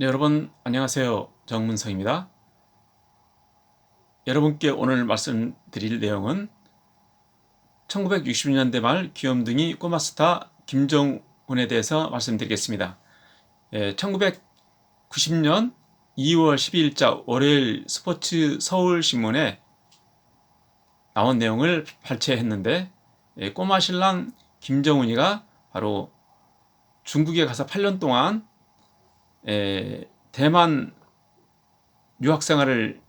네, 여러분 안녕하세요. 정문성입니다. 여러분께 오늘 말씀드릴 내용은 1960년대 말 귀염둥이 꼬마 스타 김정훈에 대해서 말씀드리겠습니다. 예, 1990년 2월 12일자 월요일 스포츠 서울신문에 나온 내용을 발췌했는데 예, 꼬마 신랑 김정훈이가 바로 중국에 가서 8년 동안 에, 대만 유학 생활을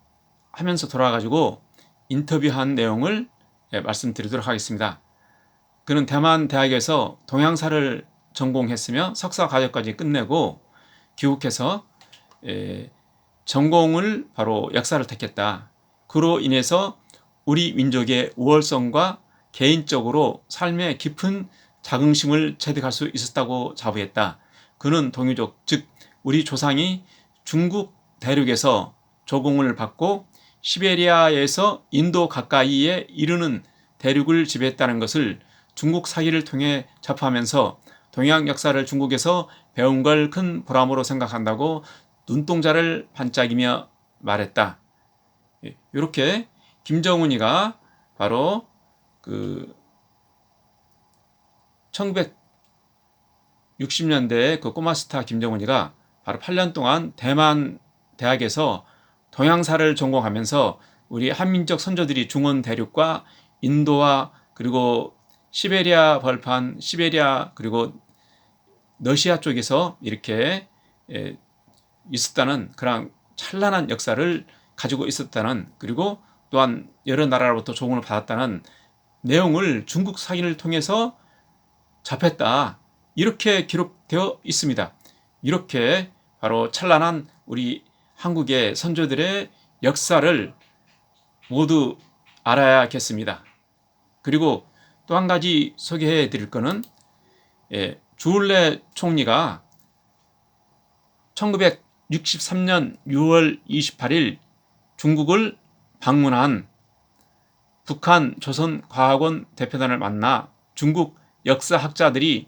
하면서 돌아가지고 인터뷰한 내용을 예, 말씀드리도록 하겠습니다. 그는 대만 대학에서 동양사를 전공했으며 석사 과정까지 끝내고 귀국해서 에, 전공을 바로 역사를 택했다. 그로 인해서 우리 민족의 우월성과 개인적으로 삶의 깊은 자긍심을 체득할 수 있었다고 자부했다. 그는 동유족, 즉 우리 조상이 중국 대륙에서 조공을 받고 시베리아에서 인도 가까이에 이르는 대륙을 지배했다는 것을 중국 사기를 통해 접하면서 동양 역사를 중국에서 배운 걸 큰 보람으로 생각한다고 눈동자를 반짝이며 말했다. 이렇게 김정은이가 바로 그 1960년대에 그 꼬마 스타 김정은이가 바로 8년 동안 대만 대학에서 동양사를 전공하면서 우리 한민족 선조들이 중원 대륙과 인도와 그리고 시베리아 벌판, 시베리아 그리고 러시아 쪽에서 이렇게 예, 있었다는 그런 찬란한 역사를 가지고 있었다는 그리고 또한 여러 나라로부터 조공을 받았다는 내용을 중국 사기를 통해서 잡혔다. 이렇게 기록되어 있습니다. 이렇게 바로 찬란한 우리 한국의 선조들의 역사를 모두 알아야겠습니다. 그리고 또 한 가지 소개해 드릴 것은 예, 주울레 총리가 1963년 6월 28일 중국을 방문한 북한 조선과학원 대표단을 만나 중국 역사학자들이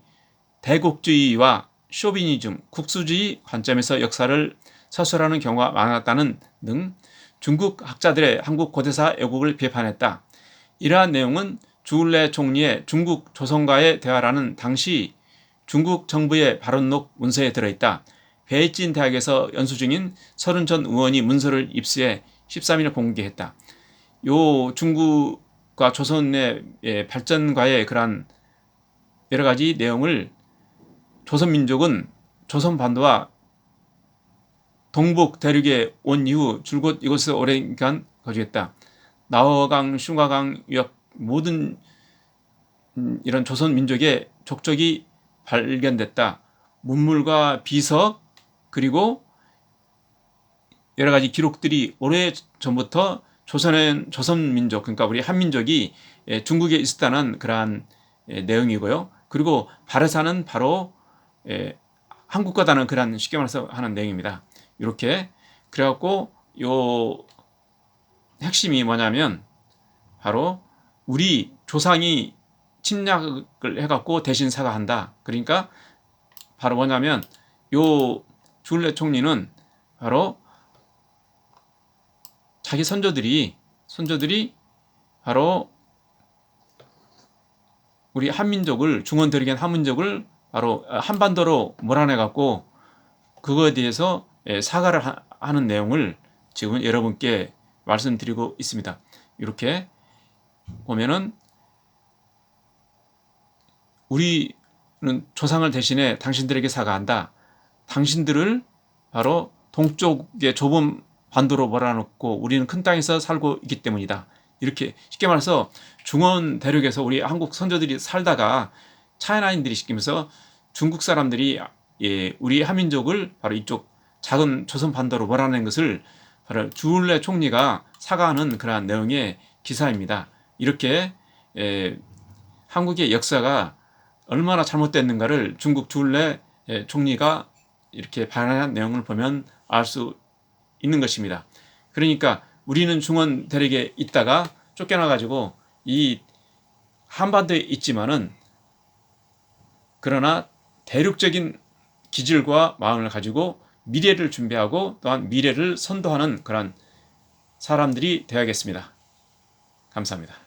대국주의와 쇼비니즘, 국수주의 관점에서 역사를 서술하는 경우가 많았다는 등 중국 학자들의 한국 고대사 애국을 비판했다. 이러한 내용은 주울레 총리의 중국 조선과의 대화라는 당시 중국 정부의 발언록 문서에 들어있다. 베이진 대학에서 연수 중인 서른 전 의원이 문서를 입수해 13일 공개했다. 요 중국과 조선의 예, 발전과의 그러한 여러 가지 내용을 조선민족은 조선반도와 동북 대륙에 온 이후 줄곧 이곳에서 오랜 기간 거주했다. 나허강, 슝가강 유역 모든 음, 이런 조선민족의 족적이 발견됐다. 문물과 비석 그리고 여러 가지 기록들이 오래 전부터 조선은 조선 민족 그러니까 우리 한민족이 예, 중국에 있었다는 그러한 예, 내용이고요. 그리고 바르사는 바로 예, 한국과다는 그런 쉽게 말해서 하는 내용입니다. 이렇게 그래갖고 요 핵심이 뭐냐면 바로 우리 조상이 침략을 해갖고 대신 사과한다. 그러니까 바로 뭐냐면 요 줄레 총리는 바로 자기 선조들이 선조들이 바로 우리 한민족을 중원 대륙의 한민족을 바로 한반도로 몰아내 갖고 그거에 대해서 예, 사과를 하는 내용을 지금 여러분께 말씀드리고 있습니다. 이렇게 보면은 우리는 조상을 대신해 당신들에게 사과한다. 당신들을 바로 동쪽의 좁은 반도로 몰아넣고 우리는 큰 땅에서 살고 있기 때문이다. 이렇게 쉽게 말해서 중원 대륙에서 우리 한국 선조들이 살다가 차이나인들이 시키면서 중국 사람들이 예, 우리 한민족을 바로 이쪽 작은 조선 반도로 몰아낸 것을 바로 주울레 총리가 사과하는 그러한 내용의 기사입니다. 이렇게 예, 한국의 역사가 얼마나 잘못됐는가를 중국 주울레 예, 총리가 이렇게 발언한 내용을 보면 알 수 있는 것입니다. 그러니까 우리는 중원 대륙에 있다가 쫓겨나 가지고 이 한반도에 있지만은 그러나 대륙적인 기질과 마음을 가지고 미래를 준비하고 또한 미래를 선도하는 그런 사람들이 되어야겠습니다. 감사합니다.